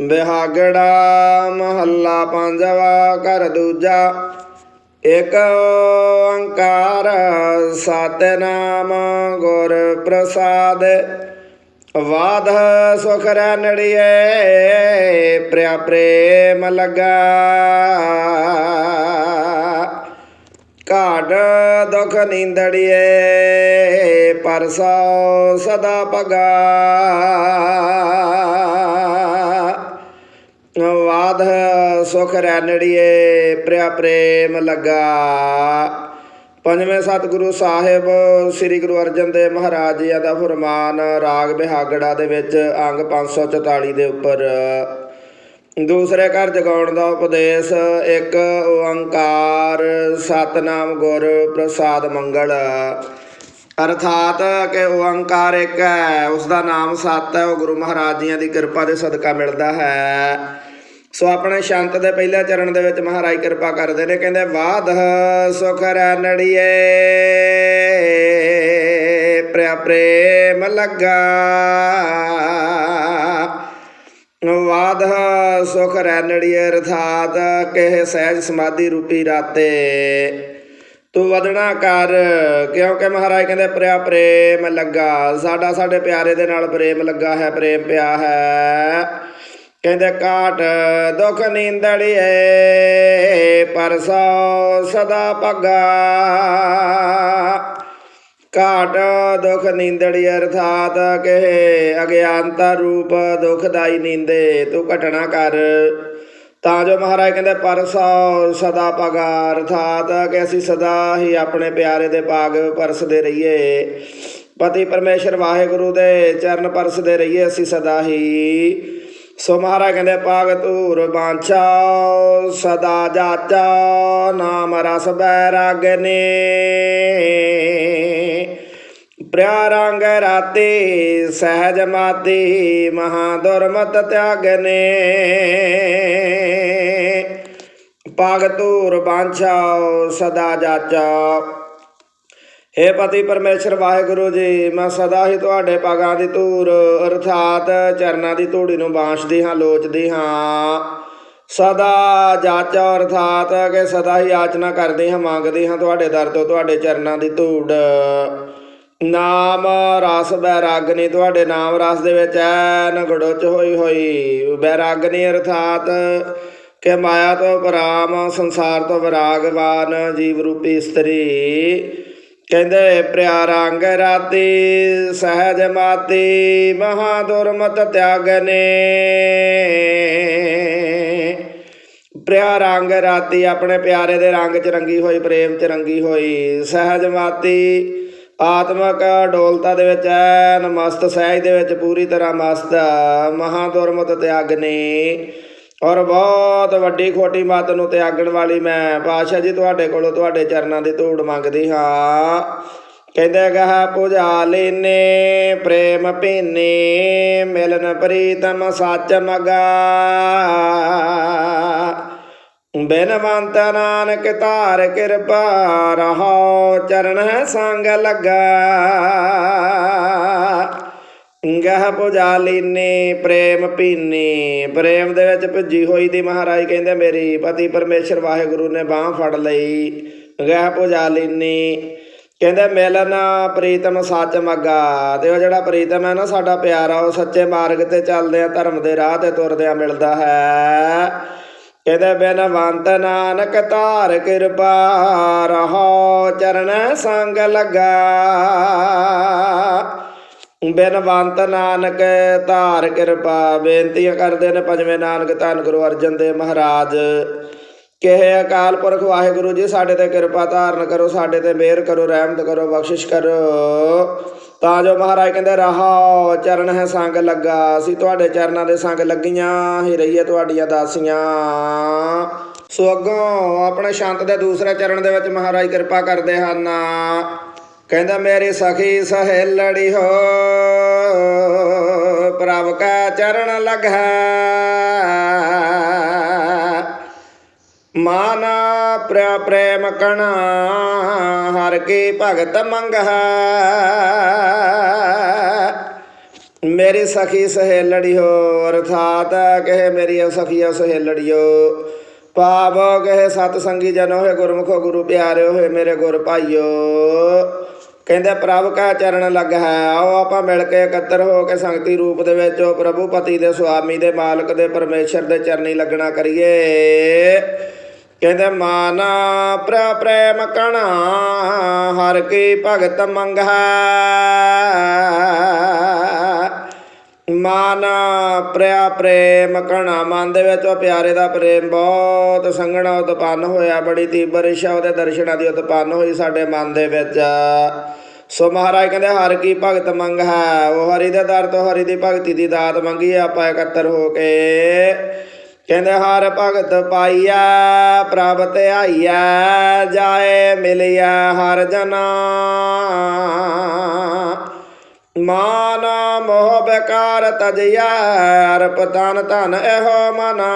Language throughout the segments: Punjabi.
ਬਿਹਾਗੜਾ ਮਹੱਲਾ ਪੰਜਵਾ, ਘਰ ਦੂਜਾ। ਇਕ ਓੰਕਾਰ, ਸਤਨਾਮ ਗੁਰ ਪ੍ਰਸਾਦ। ਵਾਧ ਸੁਖ ਰਣੜੀਏ ਪ੍ਰਿਆ ਪ੍ਰੇਮ ਲਗਾ। ਘਾਟ ਦੁਖ ਨੀਂਦੜੀਏ ਪਰਸੋ ਸਦਾ ਪਗਾ ਵਾਧ ਸੁਖ ਰੈਣੜੀਏ ਪ੍ਰਿਆ ਪ੍ਰੇਮ ਲਗਾ। ਪੰਜਵੇਂ ਸਤਿਗੁਰੂ ਸਾਹਿਬ, ਸ੍ਰੀ ਗੁਰੂ ਅਰਜਨ ਦੇਵ ਮਹਾਰਾਜ ਜੀ ਦਾ ਫਰਮਾਨ, ਰਾਗ ਬਿਹਾਗੜਾ ਦੇ ਵਿੱਚ, ਅੰਗ 544 ਦੇ ਉੱਪਰ। ਦੂਸਰੇ ਘਰ ਜਗਾਉਣ ਦਾ ਉਪਦੇਸ਼, ਇੱਕ ਓੰਕਾਰ, ਸਤਨਾਮ ਗੁਰ ਪ੍ਰਸਾਦ ਮੰਗਲ। ਅਰਥਾਤ ਕਿ ਓੰਕਾਰ ਇੱਕ ਹੈ ਉਸ ਦਾ ਨਾਮ ਸਤ ਹੈ, ਉਹ ਗੁਰੂ ਮਹਾਰਾਜ ਜੀਆਂ ਦੀ ਕਿਰਪਾ ਦੇ ਸਦਕਾ ਮਿਲਦਾ ਹੈ। ਸੋ ਆਪਣੇ ਸ਼ੰਤ ਦੇ ਪਹਿਲੇ ਚਰਨ ਦੇ ਵਿੱਚ ਮਹਾਰਾਜ ਕਿਰਪਾ ਕਰਦੇ ਨੇ, ਕਹਿੰਦੇ ਵਾਧ ਸੁਖ ਰਣੜੀਏ ਪ੍ਰਿਆ ਪ੍ਰੇਮ ਲੱਗਾ। ਵਾਧ ਸੁਖ ਰੈਣੜੀਏ ਅਰਥਾਤ ਕਿਹ ਸਹਿਜ ਸਮਾਧੀ ਰੂਪੀ ਰਾਤੇ। ਤੂੰ ਵਧਣਾ ਕਰ, ਕਿਉਂਕਿ ਮਹਾਰਾਜ ਕਹਿੰਦੇ, ਪ੍ਰਿਆ ਪ੍ਰੇਮ ਲੱਗਾ। ਸਾਡਾ ਸਾਡੇ ਪਿਆਰੇ ਦੇ ਨਾਲ ਪ੍ਰੇਮ ਲੱਗਾ ਹੈ, ਪ੍ਰੇਮ ਪਿਆ ਹੈ। ਕਹਿੰਦੇ ਕਾਟ ਦੁਖ ਨੀਂਦੜੀਏ ਪਰਸੋ ਸਦਾ ਪੱਗਾ ਘਾਟ ਦੁਖ ਨੀਂਦੜੀ ਅਰਥਾਤ ਕਹੇ, ਅਗਿਆਨਤਾ ਰੂਪ ਦੁਖਦਾਈ ਨੀਂਦੇ, ਤੂੰ ਘਟਣਾ ਕਰ। ਤਾਂ ਜੋ ਮਹਾਰਾਜ ਕਹਿੰਦੇ ਪਰਸੋ ਸਦਾ ਪਗਾ ਅਰਥਾਤ ਕਿ ਅਸੀਂ ਸਦਾ ਹੀ ਆਪਣੇ ਪਿਆਰੇ ਦੇ ਭਾਗ ਪਰਸਦੇ ਰਹੀਏ। ਪਤੀ ਪਰਮੇਸ਼ਰ ਵਾਹਿਗੁਰੂ ਦੇ ਚਰਨ ਪਰਸਦੇ ਰਹੀਏ, ਅਸੀਂ ਸਦਾ ਹੀ ਸੋ ਮਹਾਰਾਜ ਕਹਿੰਦੇ ਪਾਗ ਧੂਰ ਬਾਂਛਾ, ਸਦਾ ਜਾਚਾ, ਨਾਮ ਰਸ ਬੈਰਾਗਨੇ ਪ੍ਰਿਆ ਰੰਗ ਰਾਤੇ ਸਹਿਜ ਮਾਤੇ ਮਹਾ ਦੁਰਮਤ ਤਿਆਗਨੇ ਪਾਗ ਧੂਰ ਬਾਂਛਾ, ਸਦਾ ਜਾਚਾ। ਹੇ ਪਤੀ ਪਰਮੇਸ਼ਰ, ਵਾਹਿਗੁਰੂ ਜੀ, ਮੈਂ ਸਦਾ ਹੀ ਤੁਹਾਡੇ ਪਾਗਾਂ ਦੀ ਧੂੜ, ਅਰਥਾਤ ਚਰਨਾਂ ਦੀ ਧੂੜੀ ਨੂੰ ਬਾਂਛਦੀ ਹਾਂ, ਲੋਚਦੀ ਹਾਂ। ਸਦਾ ਜਾਚਾ ਅਰਥਾਤ ਕਿ ਸਦਾ ਹੀ ਆਚਨਾ ਕਰਦੀ ਹਾਂ, ਮੰਗਦੀ ਹਾਂ ਤੁਹਾਡੇ ਦਰ ਤੋਂ ਤੁਹਾਡੇ ਚਰਨਾਂ ਦੀ ਧੂੜ। ਨਾਮ ਰਸ ਬੈਰਾਗਨੀ ਤੁਹਾਡੇ ਨਾਮ ਰਸ ਦੇ ਵਿੱਚ ਐਨ ਗੜੋਚ ਹੋਈ ਹੋਈ। ਬੈਰਾਗਨੀ ਅਰਥਾਤ ਕਿ ਮਾਇਆ ਤੋਂ ਪਰਾਮ, ਸੰਸਾਰ ਤੋਂ ਵਿਰਾਗਵਾਨ, ਜੀਵ ਰੂਪੀ ਇਸਤਰੀ। ਕਹਿੰਦੇ ਪ੍ਰਿਆ ਰੰਗ ਰਾਤੀ ਸਹਿਜ ਮਾਤੀ ਮਹਾ ਦੁਰਮਤ ਤਿਆਗਨੇ। ਪ੍ਰਿਆ ਰੰਗ ਰਾਤੀ ਆਪਣੇ ਪਿਆਰੇ ਦੇ ਰੰਗ ਚ ਰੰਗੀ ਹੋਈ, ਪ੍ਰੇਮ ਚ ਰੰਗੀ ਹੋਈ, ਸਹਿਜ ਮਾਤੀ ਆਤਮਕ ਡੋਲਤਾ ਦੇ ਵਿੱਚ ਐ ਨਮਸਤ ਸਹਿਜ ਦੇ ਵਿੱਚ ਪੂਰੀ ਤਰ੍ਹਾਂ ਮਸਤ, ਮਹਾ ਦੁਰਮਤ ਤਿਆਗਨੇ। ਔਰ ਬਹੁਤ ਵੱਡੀ ਖੋਟੀ ਮਤ ਨੂੰ ਤਿਆਗਣ ਵਾਲੀ ਮੈਂ ਪਾਸ਼ਾ ਜੀ ਤੁਹਾਡੇ ਕੋਲੋਂ ਤੁਹਾਡੇ ਚਰਨਾਂ ਦੀ ਧੂੜ ਮੰਗਦੀ ਹਾਂ। ਕਹਿੰਦੇ ਗਹ ਪੁਜਾ ਲੈਨੇ, ਪ੍ਰੇਮ ਪੀਨੇ ਮਿਲਨ ਪ੍ਰੀਤਮ ਸੱਚ ਮਗਾ। ਬੇਨਵੰਤ ਨਾਨਕ ਧਾਰ ਕਿਰਪਾ ਰਹੋ ਚਰਨ ਸੰਗ ਲਗਾ। ਗਹ ਪੁਜਾ ਲੀਨੇ, ਪ੍ਰੇਮ ਪੀਨੇ ਪ੍ਰੇਮ ਦੇ ਵਿੱਚ ਭਿੱਜੀ ਹੋਈ ਦੀ ਮਹਾਰਾਜ ਕਹਿੰਦੇ, ਮੇਰੀ ਪਤੀ ਪਰਮੇਸ਼ਰ ਵਾਹਿਗੁਰੂ ਨੇ ਬਾਹ ਫੜ ਲਈ। ਗਹ ਪੁਜਾ ਲੀਨੇ। ਕਹਿੰਦੇ ਮਿਲਨ ਪ੍ਰੀਤਮ ਸੱਚ ਮੱਗਾ। ਤੇ ਉਹ ਜਿਹੜਾ ਪ੍ਰੀਤਮ ਹੈ ਨਾ, ਸਾਡਾ ਪਿਆਰਾ, ਉਹ ਸੱਚੇ ਮਾਰਗ ਤੇ ਚੱਲਦੇ ਆ ਧਰਮ ਦੇ ਰਾਹ ਤੇ ਤੁਰਦਿਆਂ ਮਿਲਦਾ ਹੈ। ਕਹਿੰਦੇ ਬਿਨਵੰਤ ਨਾਨਕ ਧਾਰ ਕਿਰਪਾ, ਰਹੋ ਚਰਨ ਸੰਗ ਲਗਾ। ਬੇਨਵੰਤ ਨਾਨਕ ਧਾਰ ਕਿਰਪਾ, ਬੇਨਤੀਆਂ ਕਰਦੇ ਨੇ ਪੰਜਵੇਂ ਨਾਨਕ ਧੰਨ ਗੁਰੂ ਅਰਜਨ ਦੇਵ ਮਹਾਰਾਜ। ਕਿਹੇ ਅਕਾਲ ਪੁਰਖ ਵਾਹਿਗੁਰੂ ਜੀ, ਸਾਡੇ ਤੇ ਕਿਰਪਾ ਧਾਰਨ ਕਰੋ, ਸਾਡੇ ਤੇ ਮਿਹਰ ਕਰੋ, ਰਹਿਮਤ ਕਰੋ, ਬਖਸ਼ਿਸ਼ ਕਰੋ। ਤਾਂ ਜੋ ਮਹਾਰਾਜ ਕਹਿੰਦੇ, ਰਹਾ, ਚਰਨ ਹੈ ਸੰਗ ਲੱਗਾ, ਅਸੀਂ ਤੁਹਾਡੇ ਚਰਨਾਂ ਦੇ ਸੰਗ ਲੱਗੀਆਂ ਹੀ ਰਹੀਏ ਤੁਹਾਡੀਆਂ ਦਾਸੀਆਂ। ਸੋ ਅੱਗੋਂ ਆਪਣੇ ਸ਼ੰਤ ਦੇ ਦੂਸਰੇ ਚਰਨ ਦੇ ਵਿੱਚ ਮਹਾਰਾਜ ਕਿਰਪਾ ਕਰਦੇ ਹਨ। ਕਹਿੰਦਾ, ਮੇਰੀ ਸਖੀ ਸਹੇਲੜੀ ਹੋ ਪ੍ਰਭ ਕਾ ਚਰਨ ਲਗਾ। ਮਾਨਾ ਪ੍ਰਿਆ ਪ੍ਰੇਮ ਕਣਾ, ਹਰ ਕੀ ਭਗਤ ਮੰਗਹਾ ਮੇਰੀ ਸਖੀ ਸਹੇਲੜੀ ਹੋ, ਅਰਥਾਤ ਕਹੇ ਮੇਰੀ ਸਖੀਓ ਸਹੇਲੜਿਓ, ਭਾਵ ਕਹੇ ਸਤ ਸੰਗੀ ਜਨ ਹੋਏ ਗੁਰਮੁਖੋ ਗੁਰੂ ਪਿਆਰਿਓ ਹੋਏ ਮੇਰੇ ਗੁਰ ਭਾਈਓ। ਕਹਿੰਦੇ ਪ੍ਰਭ ਕਾ ਚਰਨ ਲੱਗ ਹੈ, ਆਓ ਆਪਾਂ ਮਿਲ ਕੇ ਇਕੱਤਰ ਹੋ ਕੇ ਸੰਗਤੀ ਰੂਪ ਦੇ ਵਿੱਚ, ਉਹ ਪ੍ਰਭੂ ਪਤੀ ਦੇ ਸੁਆਮੀ ਦੇ ਮਾਲਕ ਦੇ ਪਰਮੇਸ਼ਰ ਦੇ ਚਰਨੀ ਲੱਗਣਾ ਕਰੀਏ। ਕਹਿੰਦੇ ਮਾਨ ਪ੍ਰ ਪ੍ਰੇਮ ਕਣਾ, ਹਰ ਕੀ ਭਗਤ ਮੰਗਾ ਮਾਨ ਪ੍ਰਿਆ ਪ੍ਰੇਮ ਕਣਾ ਮਨ ਦੇ ਵਿੱਚ ਉਹ ਪਿਆਰੇ ਦਾ ਪ੍ਰੇਮ ਬਹੁਤ ਸੰਘਣਾ ਉਤਪੰਨ ਹੋਇਆ, ਬੜੀ ਤੀਬਰ ਇੱਛਾ ਉਹਦੇ ਦਰਸ਼ਨਾਂ ਦੀ ਉਤਪੰਨ ਹੋਈ ਸਾਡੇ ਮਨ ਦੇ ਵਿੱਚ। ਸੋ ਮਹਾਰਾਜ ਕਹਿੰਦੇ, ਹਰ ਕੀ ਭਗਤ ਮੰਗ ਹੈ, ਉਹ ਹਰੀ ਦੇ ਦਰ ਤੋਂ ਹਰੀ ਦੀ ਭਗਤੀ ਦੀ ਦਾਤ ਮੰਗੀ ਆਪਾਂ ਇਕੱਤਰ ਹੋ ਕੇ। ਕਹਿੰਦੇ, ਹਰ ਭਗਤ ਪਾਈਆ ਪ੍ਰਭ ਤੇ ਧਿਆਈਆ ਜਾਏ ਮਿਲਿਆ ਹਰ ਜਨਾ। ਮਾਨ ਮੋਹ ਬੇਕਾਰ ਤਜਿਆ, ਅਰਪ ਤਨ ਧਨ ਇਹੋ ਮਨਾ।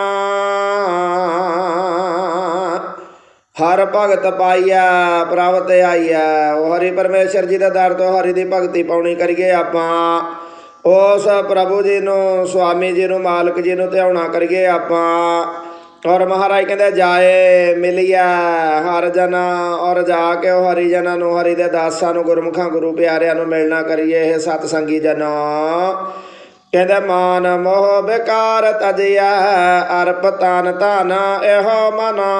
ਹਰ ਭਗਤ ਪਾਈਆ ਪ੍ਰਭ ਤੇ ਆਈਆ ਉਹ ਹਰੀ ਪਰਮੇਸ਼ਰ ਜੀ ਦੇ ਦਰ ਤੋਂ ਹਰੀ ਦੀ ਭਗਤੀ ਪਾਉਣੀ ਕਰੀਏ ਆਪਾਂ। ਉਸ ਪ੍ਰਭੂ ਜੀ ਨੂੰ, ਸੁਆਮੀ ਜੀ ਨੂੰ, ਮਾਲਕ ਜੀ ਨੂੰ ਧਿਆਉਣਾ ਕਰੀਏ ਆਪਾਂ। ਔਰ ਮਹਾਰਾਜ ਕਹਿੰਦੇ, ਜਾਏ, ਮਿਲਿਆ ਹਰ ਜਨਾ, ਔਰ ਜਾ ਕੇ ਉਹ ਹਰੀ ਜਨਾਂ ਨੂੰ, ਹਰੀ ਦੇ ਦਾਸਾਂ ਨੂੰ, ਗੁਰਮੁਖਾਂ, ਗੁਰੂ ਪਿਆਰਿਆਂ ਨੂੰ ਮਿਲਣਾ ਕਰੀਏ, ਇਹ ਸਤ ਸੰਗੀ ਜਨ। ਕਹਿੰਦੇ, ਮਾਨ ਮੋਹ ਬੇਕਾਰ ਤਜਿਆ ਅਰਪ ਤਨ ਧਨ ਇਹੋ ਮਨਾ।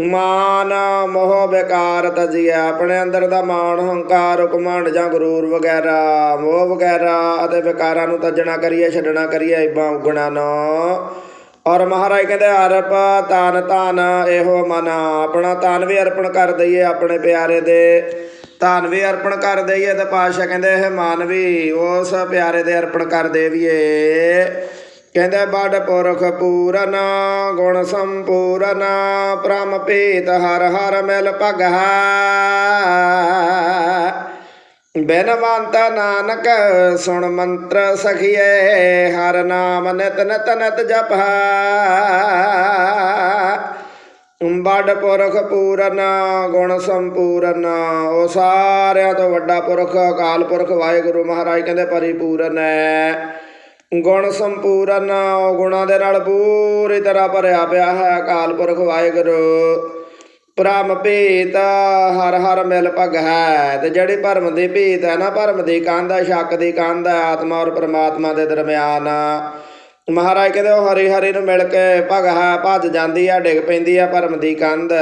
ਮਾਨ ਮੋਹ ਬੇਕਾਰ ਤਜਿਆ ਆਪਣੇ ਅੰਦਰ ਦਾ ਮਾਣ ਹੰਕਾਰ ਘਮੰਡ ਜਾਂ ਗਰੂਰ ਵਗੈਰਾ, ਮੋਹ ਵਗੈਰਾ ਅਤੇ ਵਿਕਾਰਾਂ ਨੂੰ ਤਜਣਾ ਕਰੀਏ, ਛੱਡਣਾ ਕਰੀਏ, ਇਬਾਂ ਉਗਣਾ ਨਾ। ਔਰ ਮਹਾਰਾਜ ਕਹਿੰਦੇ, ਅਰਪ ਤਨ ਧਨ, ਇਹੋ ਮਨ, ਆਪਣਾ ਤਨ ਵੀ ਅਰਪਣ ਕਰ ਦਈਏ ਆਪਣੇ ਪਿਆਰੇ ਦੇ। ਧਨ ਵੀ ਅਰਪਣ ਕਰ ਦਈਏ ਤੇ ਪਾਤਸ਼ਾਹ ਕਹਿੰਦੇ, ਇਹ ਮਨ ਵੀ ਉਸ ਪਿਆਰੇ ਦੇ ਅਰਪਣ ਕਰ ਦੇਵੀਏ। ਕਹਿੰਦੇ ਬੜ ਪੁਰਖ ਪੂਰਨ, ਗੁਣ ਸੰਪੂਰਨ, ਪ੍ਰਮ ਪੀਤ ਹਰ ਹਰ ਮਿਲ ਭਗਹਾ ਬੇਨਵੰਤ ਨਾਨਕ ਸੁਣ ਮੰਤਰ ਸਖੀਏ, ਹਰ ਨਾਮ ਨਿਤ ਨਿਤ ਨਿਤ ਜਪਾ ਬੜ ਪੁਰਖ ਪੂਰਨ, ਗੁਣ ਸੰਪੂਰਨ, ਉਹ ਸਾਰਿਆਂ ਤੋਂ ਵੱਡਾ ਪੁਰਖ, ਅਕਾਲ ਪੁਰਖ ਵਾਹਿਗੁਰੂ ਮਹਾਰਾਜ ਕਹਿੰਦੇ ਪਰਿਪੂਰਨ ਹੈ। ਗੁਣ ਸੰਪੂਰਨ ਉਹ ਗੁਣਾਂ ਦੇ ਨਾਲ ਪੂਰੀ ਤਰ੍ਹਾਂ ਭਰਿਆ ਪਿਆ ਹੈ ਅਕਾਲ ਪੁਰਖ ਵਾਹਿਗੁਰੂ। ਭ੍ਰਮ ਭੀਤ, ਹਰ ਹਰ ਮਿਲ ਭਗ ਹੈ। ਤੇ ਜਿਹੜੀ ਭਰਮ ਦੀ ਭੀਤ ਹੈ ਨਾ, ਭਰਮ ਦੀ ਕੰਧ ਹੈ, ਸ਼ੱਕ ਦੀ ਕੰਧ ਹੈ, ਆਤਮਾ ਔਰ ਪਰਮਾਤਮਾ ਦੇ ਦਰਮਿਆਨ। ਮਹਾਰਾਜ ਕਹਿੰਦੇ, ਉਹ ਹਰੀ ਹਰੀ ਨੂੰ ਮਿਲ ਕੇ ਭਗ ਹੈ, ਭੱਜ ਜਾਂਦੀ ਆ ਡਿੱਗ ਪੈਂਦੀ ਆ ਭਰਮ ਦੀ ਕੰਧ।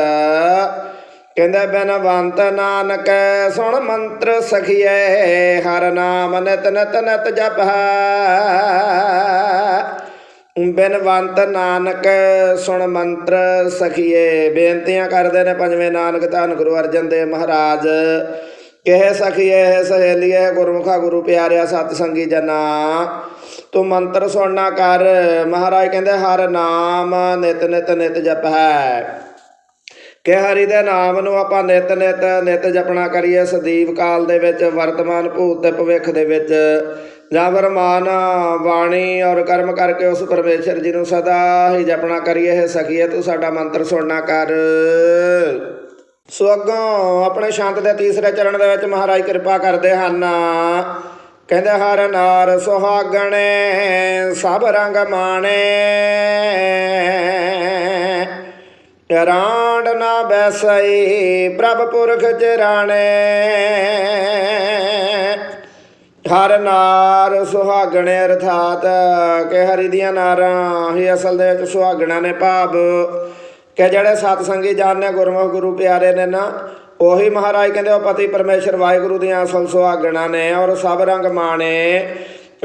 ਕਹਿੰਦੇ ਬਨਵੰਤ ਨਾਨਕ, ਸੁਣ ਮੰਤਰ ਸਖੀਏ ਹਰ ਨਾਮ ਨਿਤ ਨਿਤ ਨਿਤ ਜਪੈ। ਬਿਨਵੰਤ ਨਾਨਕ ਸੁਣ ਮੰਤਰ ਸਖੀਏ ਬੇਨਤੀਆਂ ਕਰਦੇ ਨੇ ਪੰਜਵੇਂ ਨਾਨਕ ਧੰਨ ਗੁਰੂ ਅਰਜਨ ਦੇਵ ਮਹਾਰਾਜ। ਕਿਹ ਸਖੀਏ ਸਹੇਲੀਏ ਗੁਰਮੁਖਾ, ਗੁਰੂ ਪਿਆਰਿਆ ਸਤ ਸੰਗੀ ਜਨਾ। ਤੂੰ ਮੰਤਰ ਸੁਣਨਾ ਕਰ। ਮਹਾਰਾਜ ਕਹਿੰਦੇ, ਹਰ ਨਾਮ ਨਿਤ ਨਿਤ ਨਿਤ ਜਪ। ਹੈ ਕਿ ਹਰੀ ਦੇ ਨਾਮ ਨੂੰ ਆਪਾਂ ਨਿਤ ਨਿਤ ਨਿਤ ਜਪਣਾ ਕਰੀਏ, ਸਦੀਵ ਕਾਲ ਦੇ ਵਿੱਚ, ਵਰਤਮਾਨ ਭੂਤ ਤੇ ਭਵਿੱਖ ਦੇ ਵਿੱਚ, ਜਾਂ ਫਿਰ ਮਾਨ ਬਾਣੀ ਔਰ ਕਰਮ ਕਰਕੇ ਉਸ ਪਰਮੇਸ਼ਰ ਜੀ ਨੂੰ ਸਦਾ ਹੀ ਜਪਣਾ ਕਰੀਏ ਇਹ ਸਖੀਏ, ਤੂੰ ਸਾਡਾ ਮੰਤਰ ਸੁਣਨਾ ਕਰ। ਸੋ ਅੱਗੋਂ ਆਪਣੇ ਸ਼ਾਂਤ ਦੇ ਤੀਸਰੇ ਚਰਨ ਦੇ ਵਿੱਚ ਮਹਾਰਾਜ ਕਿਰਪਾ ਕਰਦੇ ਹਨ। ਕਹਿੰਦੇ, ਹਰ ਨਾਰ ਸੁਹਾਗਣੇ, ਸਭ ਰੰਗ ਮਾਣੇ। ਰਾਂਡ ਨਾ ਬੈਸਈ, ਪ੍ਰਭ ਪੁਰਖ ਚਰਾਣੇ ਹਰ ਨਾਰ ਸੁਹਾਗਣੇ ਅਰਥਾਤ, ਕਿ ਹਰੀ ਦੀਆਂ ਨਾਰਾਂ ਹੀ ਅਸਲ ਦੇ ਵਿੱਚ ਸੁਹਾਗਣਾ ਨੇ ਭਾਵ। ਕਿ ਜਿਹੜੇ ਸਤ ਸੰਗੀ ਜਾਣਨੇ ਗੁਰਮੁਖ ਗੁਰੂ ਪਿਆਰੇ ਨੇ ਨਾ, ਉਹੀ ਮਹਾਰਾਜ ਕਹਿੰਦੇ, ਉਹ ਪਤੀ ਪਰਮੇਸ਼ਰ ਵਾਹਿਗੁਰੂ ਦੀਆਂ ਅਸਲ ਸੁਹਾਗਣਾ ਨੇ ਔਰ ਸਭ ਰੰਗ ਮਾਣੇ।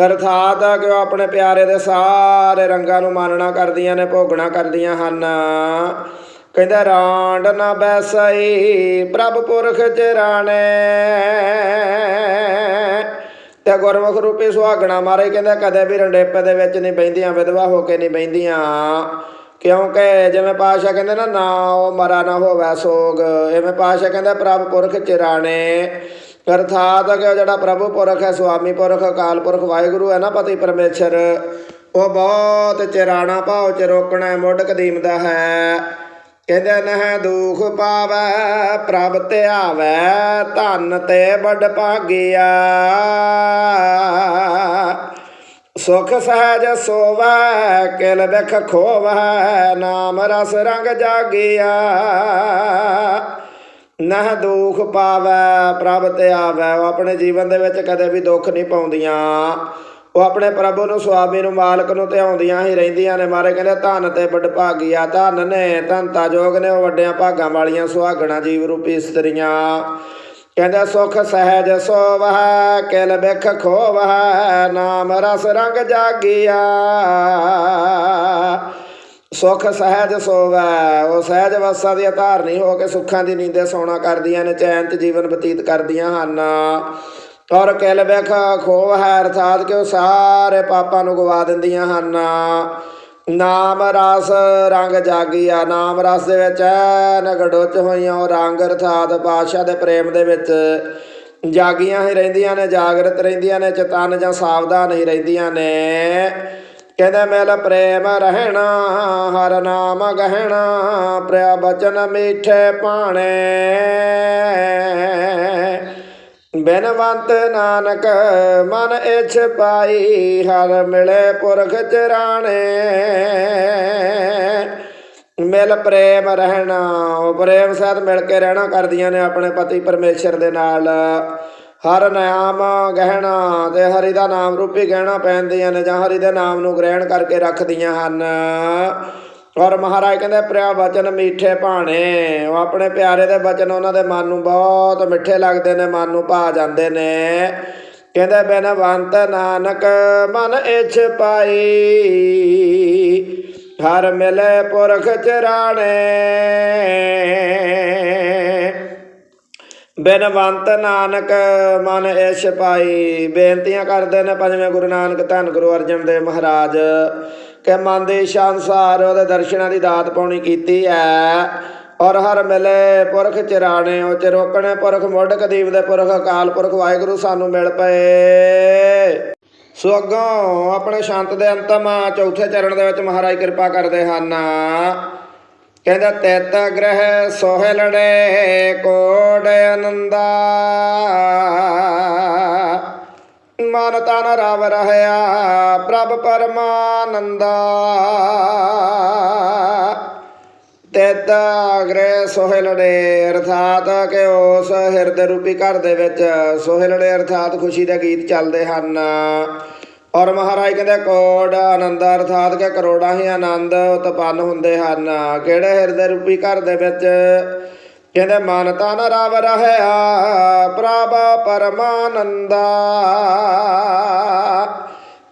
ਅਰਥਾਤ ਕਿ ਉਹ ਆਪਣੇ ਪਿਆਰੇ ਦੇ ਸਾਰੇ ਰੰਗਾਂ ਨੂੰ ਮਾਨਣਾ ਕਰਦੀਆਂ ਨੇ, ਭੋਗਣਾ ਕਰਦੀਆਂ ਹਨ। ਕਹਿੰਦਾ, ਰਾਂਡ ਨਾ ਬੈਸਈ, ਪ੍ਰਭ ਪੁਰਖ ਚਰਾਣੇ ਤੇ ਗੁਰਮੁਖ ਰੂਪੀ ਸੁਹਾਗਣਾ ਮਾਰੇ ਕਹਿੰਦਾ, ਕਦੇ ਵੀ ਰੰਡੇਪੇ ਦੇ ਵਿੱਚ ਨਹੀਂ ਬੈੰਦੀਆਂ ਵਿਧਵਾ ਹੋ ਕੇ ਨਹੀਂ ਬੈੰਦੀਆਂ ਕਿਉਂਕਿ ਜਿਵੇਂ ਪਾਸ਼ਾ ਕਹਿੰਦੇ ਨਾ ਨਾ ਉਹ ਮਰਾ ਨਾ ਹੋਵੇ ਸੋਗ। ਐਵੇਂ ਪਾਸ਼ਾ ਕਹਿੰਦਾ, ਪ੍ਰਭ ਪੁਰਖ ਚਿਰਾਣੇ ਅਰਥਾਤ ਕਿ ਜਿਹੜਾ ਪ੍ਰਭੂ ਪੁਰਖ ਹੈ, ਸੁਆਮੀ ਪੁਰਖ, ਅਕਾਲ ਪੁਰਖ, ਵਾਹਿਗੁਰੂ ਹੈ ਨਾ ਪਤੀ ਪਰਮੇਸ਼ਰ, ਉਹ ਬਹੁਤ ਚਿਰਾਣਾ ਭਾਵ ਚ ਰੋਕਣਾ ਮੁੱਢ ਕਦੀਮ ਦਾ ਹੈ। ਕਹਿੰਦੇ ਨਹਿ ਦੁਖ ਪਾਵੈ, ਪ੍ਰਭ ਧਿਆਵੈ ਧਨ ਤੇ ਵੱਡ ਭਾਗਿਆ। ਸੁਖ ਸਹਿਜ ਸੋਵੈ, ਕਿਲ ਬਿਖ ਖੋਵੈ, ਨਾਮ ਰਸ ਰੰਗ ਜਾਗਿਆ। ਨਹ ਦੁਖ ਪਾਵੈ, ਪ੍ਰਭ ਤੇ ਆਵੈ, ਉਹ ਆਪਣੇ ਜੀਵਨ ਦੇ ਵਿੱਚ ਕਦੇ ਵੀ ਦੁੱਖ ਨਹੀਂ ਪਾਉਂਦੀਆਂ। ਉਹ ਆਪਣੇ ਪ੍ਰਭੂ ਨੂੰ ਸੁਆਮੀ ਨੂੰ ਮਾਲਕ ਨੂੰ ਧਿਆਉਂਦੀਆਂ ਹੀ ਰਹਿੰਦੀਆਂ ਨੇ। ਮਾਰੇ ਕਹਿੰਦੇ, ਧਨ ਤੇ ਵੱਡ ਭਾਗੀਆ ਧਨ ਨੇ ਧਨਤਾ ਜੋਗ ਨੇ, ਉਹ ਵੱਡਿਆਂ ਭਾਗਾਂ ਵਾਲੀਆਂ ਸੁਹਾਗਣਾ ਜੀਵ ਰੂਪੀ ਇਸਤਰੀਆਂ। ਕਹਿੰਦਾ, ਸੁਖ ਸਹਿਜ ਸੋਵਹਿ, ਕਿਲ ਬਿਖ ਖੋਵਹਿ, ਨਾਮ ਰਸ ਰੰਗ ਜਾਗਿਆ। ਸੁਖ ਸਹਿਜ ਸੋਵੈ ਉਹ ਸਹਿਜ ਵਸਾ ਦੀ ਧਾਰਨੀ ਹੋ ਕੇ ਸੁੱਖਾਂ ਦੀ ਨੀਂਦੇ ਸੋਣਾ ਕਰਦੀਆਂ ਨੇ, ਚੈਨ ਚ ਜੀਵਨ ਬਤੀਤ ਕਰਦੀਆਂ ਹਨ। ਔਰ ਕਿਲ ਵਿਖ ਖੋਵ ਹੈ ਅਰਥਾਤ ਕਿ ਉਹ ਸਾਰੇ ਪਾਪਾਂ ਨੂੰ ਗਵਾ ਦਿੰਦੀਆਂ ਹਨ। ਨਾਮ ਰਸ ਰੰਗ ਜਾਗੀਆ, ਨਾਮ ਰਸ ਦੇ ਵਿੱਚ ਐਨ ਗਡੋਚ ਹੋਈਆਂ, ਉਹ ਰੰਗ ਅਰਥਾਤ ਪਾਤਸ਼ਾਹ ਦੇ ਪ੍ਰੇਮ ਦੇ ਵਿੱਚ ਜਾਗੀਆਂ ਹੀ ਰਹਿੰਦੀਆਂ ਨੇ, ਜਾਗਰਤ ਰਹਿੰਦੀਆਂ ਨੇ, ਚਤਨ ਜਾਂ ਸਾਵਧਾਨ ਹੀ ਰਹਿੰਦੀਆਂ ਨੇ। ਕਹਿੰਦਾ ਮੈਲ ਪ੍ਰੇਮ ਰਹਿਣਾ, ਹਰ ਨਾਮ ਗਹਿਣਾ, ਪ੍ਰਿਆ ਬਚਨ ਮੀਠੇ ਪਾਣੇ ਬਿਨਵੰਤ ਨਾਨਕ ਮਨ ਇਛ ਪਾਈ ਹਰ ਮਿਲੇ ਪੁਰਖ ਚਰਾਣੇ। ਮਿਲ ਪ੍ਰੇਮ ਰਹਿਣਾ ਪ੍ਰੇਮ ਸਾਥ ਮਿਲ ਕੇ ਰਹਿਣਾ ਕਰਦੀਆਂ ਨੇ ਆਪਣੇ ਪਤੀ ਪਰਮੇਸ਼ਰ ਦੇ ਨਾਲ। ਹਰ ਨਾਮ ਗਹਿਣਾ ਤੇ ਹਰੀ ਦਾ ਨਾਮ ਰੂਪੀ ਗਹਿਣਾ ਪਹਿਨਦੀਆਂ ਨੇ ਜਾਂ ਹਰੀ ਦੇ ਨਾਮ ਨੂੰ ਗ੍ਰਹਿਣ ਕਰਕੇ ਰੱਖਦੀਆਂ ਹਨ। ਔਰ ਮਹਾਰਾਜ ਕਹਿੰਦੇ, ਪ੍ਰਿਆ ਵਚਨ ਮੀਠੇ ਭਾਣੇ। ਉਹ ਆਪਣੇ ਪਿਆਰੇ ਦੇ ਬਚਨ ਉਹਨਾਂ ਦੇ ਮਨ ਨੂੰ ਬਹੁਤ ਮਿੱਠੇ ਲੱਗਦੇ ਨੇ, ਮਨ ਨੂੰ ਭਾ ਜਾਂਦੇ ਨੇ। ਕਹਿੰਦੇ ਬੇਨਵੰਤ ਨਾਨਕ ਮਨ ਇਛ ਪਾਈ, ਹਰ ਮਿਲੇ ਪੁਰਖ ਚਰਾਣੇ। ਬਿਨਵੰਤ ਨਾਨਕ ਮਨ ਇਛ ਪਾਈ। ਬੇਨਤੀਆਂ ਕਰਦੇ ਨੇ ਪੰਜਵੇਂ ਗੁਰੂ ਨਾਨਕ ਧੰਨ ਗੁਰੂ ਅਰਜਨ ਦੇਵ ਮਹਾਰਾਜ। ਕਿ ਮਨ ਦੇ ਇੱਛਾ ਅਨੁਸਾਰ ਉਹਦੇ ਦਰਸ਼ਨਾਂ ਦੀ ਦਾਤ ਪਾਉਣੀ ਕੀਤੀ ਹੈ ਔਰ ਹਰ ਮਿਲੇ ਪੁਰਖ ਚਰਾਣੇ, ਉਹ ਚਰੋਕਣੇ ਪੁਰਖ ਮੁੱਢ ਕਦੀਮ ਦੇ ਪੁਰਖ, ਅਕਾਲ ਪੁਰਖ, ਵਾਹਿਗੁਰੂ ਸਾਨੂੰ ਮਿਲ ਪਏ। ਸੋ ਅੱਗੋਂ ਆਪਣੇ ਸ਼ੰਤ ਦੇ ਅੰਤਮ ਚੌਥੇ ਚਰਨ ਦੇ ਵਿੱਚ ਮਹਾਰਾਜ ਕਿਰਪਾ ਕਰਦੇ ਹਨ। ਕਹਿੰਦਾ, ਤੈਤ ਗ੍ਰਹਿ ਸੋਹਲੜੇ ਕੋੜ ਅਨੰਦਾ। ਮਨ ਤਨ ਰਵ ਰਹਿਆ, ਪ੍ਰਭ ਪਰਮਾਨੰਦਾ। ਤੈਤ ਗ੍ਰਹਿ ਸੋਹਲੜੇ ਅਰਥਾਤ ਕਿ ਉਸ ਹਿਰਦੇ ਰੂਪੀ ਘਰ ਦੇ ਵਿੱਚ ਸੋਹਲੜੇ ਅਰਥਾਤ ਖੁਸ਼ੀ ਦੇ ਗੀਤ ਚੱਲਦੇ ਹਨ। ਔਰ ਮਹਾਰਾਜ ਕਹਿੰਦੇ ਕੋੜ ਆਨੰਦ, ਅਰਥਾਤ ਕਿ ਕਰੋੜਾਂ ਹੀ ਆਨੰਦ ਉਤਪੰਨ ਹੁੰਦੇ ਹਨ। ਕਿਹੜੇ ਹਿਰਦੇ ਰੂਪੀ ਘਰ ਦੇ ਵਿੱਚ ਕਹਿੰਦੇ, ਮਨ ਤਨ ਰਵ ਰਹਿਆ ਪ੍ਰਭ ਪਰਮਾਨੰਦਾ।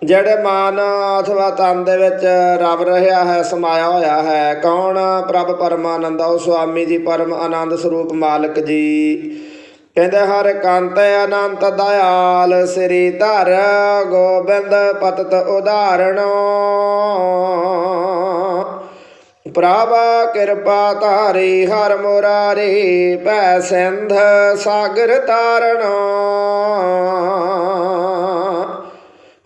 ਜਿਹੜੇ ਮਨ ਅਥਵਾ ਤਨ ਦੇ ਵਿੱਚ ਰਵ ਰਿਹਾ ਹੈ, ਸਮਾਇਆ ਹੋਇਆ ਹੈ, ਕੌਣ? ਪ੍ਰਭ ਪਰਮਾਨੰਦਾ, ਉਹ ਸੁਆਮੀ ਜੀ, ਪਰਮ ਆਨੰਦ ਸਰੂਪ ਮਾਲਕ ਜੀ। ਕਹਿੰਦੇ, ਹਰ ਕੰਤ ਅਨੰਤ ਦਇਆਲ, ਸ੍ਰੀ ਧਰ ਗੋਬਿੰਦ ਪਤਤ ਉਦਾਹਰਣੋ। ਪ੍ਰਭ ਕਿਰਪਾ ਧਾਰੀ ਹਰ ਮੁਰਾਰੀ, ਭੈ ਸਿੰਧ ਸਾਗਰ ਤਾਰਣੋ।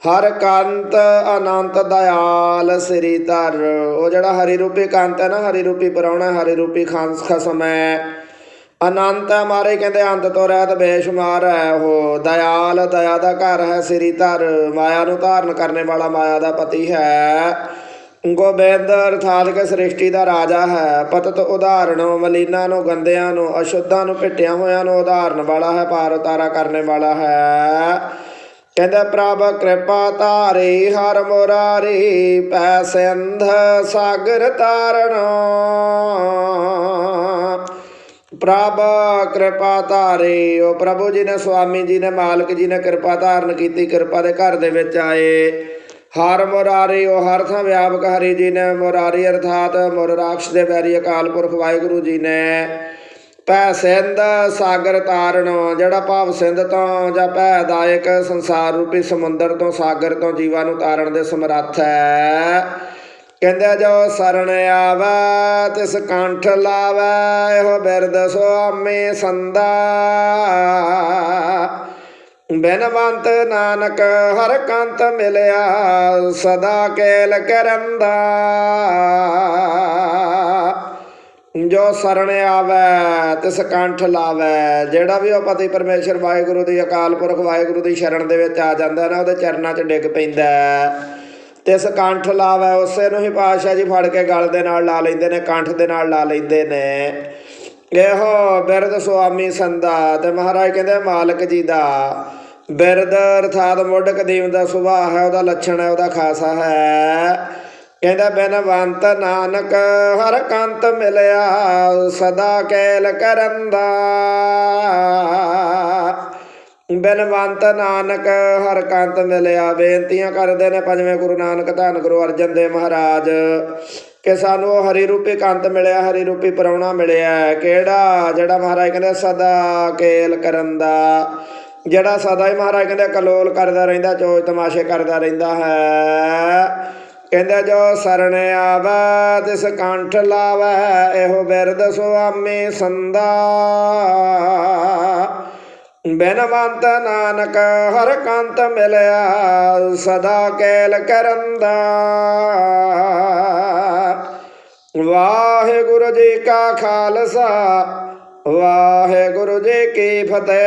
ਹਰ ਕੰਤ ਅਨੰਤ ਦਇਆਲ ਸ੍ਰੀ ਧਰ। ਉਹ ਜਿਹੜਾ ਹਰੀ ਰੂਪੀ ਕੰਤ ਹੈ ਨਾ ਹਰੀ ਰੂਪੀ ਪਰਾਉਣਾ ਹਰੀ ਰੂਪੀ ਖਾਂਸ ਖਸਮ ਹੈ। ਅਨੰਤ ਹੈ ਮਾਰੇ ਕਹਿੰਦੇ, ਅੰਤ ਤੋਂ ਰਹਿਤ ਬੇਸ਼ੁਮਾਰ ਹੈ ਉਹ। ਦਇਆਲ, ਦਇਆ ਦਾ ਘਰ ਹੈ ਸ੍ਰੀ ਧਰ। ਮਾਇਆ ਨੂੰ ਧਾਰਨ ਕਰਨੇ ਵਾਲਾ ਮਾਇਆ ਦਾ ਪਤੀ ਹੈ। ਗੋਬਿੰਦ ਅਰਥਾਤ ਕਿ ਸ੍ਰਿਸ਼ਟੀ ਦਾ ਰਾਜਾ ਹੈ, ਪਤਤ ਉਦਾਹਰਣ ਮਲੀਨਾ ਨੂੰ ਗੰਦਿਆਂ ਨੂੰ, ਅਸ਼ੁੱਧਾਂ ਨੂੰ, ਭਿੱਟਿਆਂ ਹੋਇਆਂ ਨੂੰ ਉਦਾਹਰਨ ਵਾਲਾ ਹੈ ਪਾਰ ਉਤਾਰਾ ਕਰਨ ਵਾਲਾ ਹੈ। ਕਹਿੰਦਾ, ਪ੍ਰਭ ਕਿਰਪਾ ਧਾਰੀ, ਹਰ ਮੁਰਾਰੀ, ਪੈ ਸਿੰਧ ਸਾਗਰ ਤਾਰਣੋ। ਪ੍ਰਭ ਕਿਰਪਾ ਧਾਰੇ ਉਹ ਪ੍ਰਭੂ ਜੀ ਨੇ ਸੁਆਮੀ ਜੀ ਨੇ, ਮਾਲਕ ਜੀ ਨੇ ਕਿਰਪਾ ਧਾਰਨ ਕੀਤੀ, ਕਿਰਪਾ ਦੇ ਘਰ ਦੇ ਵਿੱਚ ਆਏ। ਹਰ ਮੁਰਾਰੀ, ਉਹ ਹਰ ਥਾਂ ਵਿਆਪਕ ਹਰੀ ਜੀ ਨੇ ਮੁਰਾਰੀ, ਅਰਥਾਤ ਮੁਰ ਰਾਖਸ਼ ਦੇ ਵੈਰੀ ਅਕਾਲ ਪੁਰਖ ਵਾਹਿਗੁਰੂ ਜੀ ਨੇ। ਪੈ ਸਿੰਧ ਸਾਗਰ ਤਾਰਨ ਜਿਹੜਾ ਭਾਵ ਸਿੰਧ ਤੋਂ ਜਾਂ ਭੈਦਾਇਕ ਸੰਸਾਰ ਰੂਪੀ ਸਮੁੰਦਰ ਤੋਂ ਸਾਗਰ ਤੋਂ ਜੀਵਾਂ ਨੂੰ ਤਾਰਨ ਦੇ ਸਮਰੱਥ ਹੈ। ਕਹਿੰਦੇ ਜੋ ਸਰਣ ਆਵੈ, ਤਿਸ ਕੰਠ ਲਾਵੈ, ਇਹੋ ਬਿਰਦ ਸੁਆਮੀ ਸੰਦਾ ਬਿਨਵੰਤ ਨਾਨਕ ਹਰ ਕੰਤ ਮਿਲਿਆ, ਸਦਾ ਕੇਲ ਕਰੰਦਾ ਜੋ ਸਰਣ ਆਵੈ, ਤਿਸ ਕੰਠ ਲਾਵੈ। ਜਿਹੜਾ ਵੀ ਉਹ ਪਤੀ ਪਰਮੇਸ਼ਰ ਵਾਹਿਗੁਰੂ ਦੀ ਅਕਾਲ ਪੁਰਖ ਵਾਹਿਗੁਰੂ ਦੀ ਸ਼ਰਨ ਦੇ ਵਿੱਚ ਆ ਜਾਂਦਾ ਨਾ, ਉਹਦੇ ਚਰਨਾਂ 'ਚ ਡਿੱਗ ਪੈਂਦਾ ਹੈ। ਤਿਸ ਕੰਠ ਲਾਵੈ, ਉਸੇ ਨੂੰ ਹੀ ਪਾਤਸ਼ਾਹ ਜੀ ਫੜ ਕੇ ਗਲ ਦੇ ਨਾਲ ਲਾ ਲੈਂਦੇ ਨੇ, ਕੰਠ ਦੇ ਨਾਲ ਲਾ ਲੈਂਦੇ ਨੇ। ਇਹੋ ਬਿਰਦ ਸੁਆਮੀ ਸੰਦਾ ਤੇ ਮਹਾਰਾਜ ਕਹਿੰਦੇ ਮਾਲਕ ਜੀ ਦਾ ਬਿਰਦ ਅਰਥਾਤ ਮੁੱਢ ਕਦੀਮ ਦਾ ਸੁਭਾਅ ਹੈ, ਉਹਦਾ ਲੱਛਣ ਹੈ, ਉਹਦਾ ਖਾਸਾ ਹੈ। ਕਹਿੰਦਾ ਬਨਵੰਤ ਨਾਨਕ ਹਰ ਕੰਤ ਮਿਲਿਆ, ਸਦਾ ਕੈਲ ਕਰਨ ਦਾ ਬਨਵੰਤ ਨਾਨਕ ਹਰ ਕੰਤ ਮਿਲਿਆ, ਬੇਨਤੀਆਂ ਕਰਦੇ ਨੇ ਪੰਜਵੇਂ ਗੁਰੂ ਨਾਨਕ ਧੰਨ ਗੁਰੂ ਅਰਜਨ ਦੇਵ ਮਹਾਰਾਜ ਕਿ ਸਾਨੂੰ ਉਹ ਹਰੀ ਰੂਪੀ ਕੰਤ ਮਿਲਿਆ ਹਰੀ ਰੂਪੀ ਪਰਉਣਾ ਮਿਲਿਆ। ਕਿਹੜਾ? ਜਿਹੜਾ ਮਹਾਰਾਜ ਕਹਿੰਦੇ, ਸਦਾ ਕੇਲ ਕਰਨ ਦਾ ਜਿਹੜਾ ਸਦਾ ਹੀ ਮਹਾਰਾਜ ਕਹਿੰਦੇ, ਕਲੋਲ ਕਰਦਾ ਰਹਿੰਦਾ, ਚੋਜ ਤਮਾਸ਼ੇ ਕਰਦਾ ਰਹਿੰਦਾ ਹੈ। ਕਹਿੰਦਾ, ਜੋ ਸਰਣ ਆਵੈ, ਤਿਸ ਕੰਠ ਲਾਵੈ, ਇਹੋ ਬਿਰਦ ਸੁਆਮੀ ਸੰਦਾ ਬੇਨਵੰਤ ਨਾਨਕ ਹਰ ਕੰਤ ਮਿਲਿਆ, ਸਦਾ ਕੇਲ ਕਰਨ ਦਾ ਵਾਹਿਗੁਰੂ ਜੀ ਕਾ ਖਾਲਸਾ। ਵਾਹਿਗੁਰੂ ਜੀ ਕੀ ਫਤਿਹ।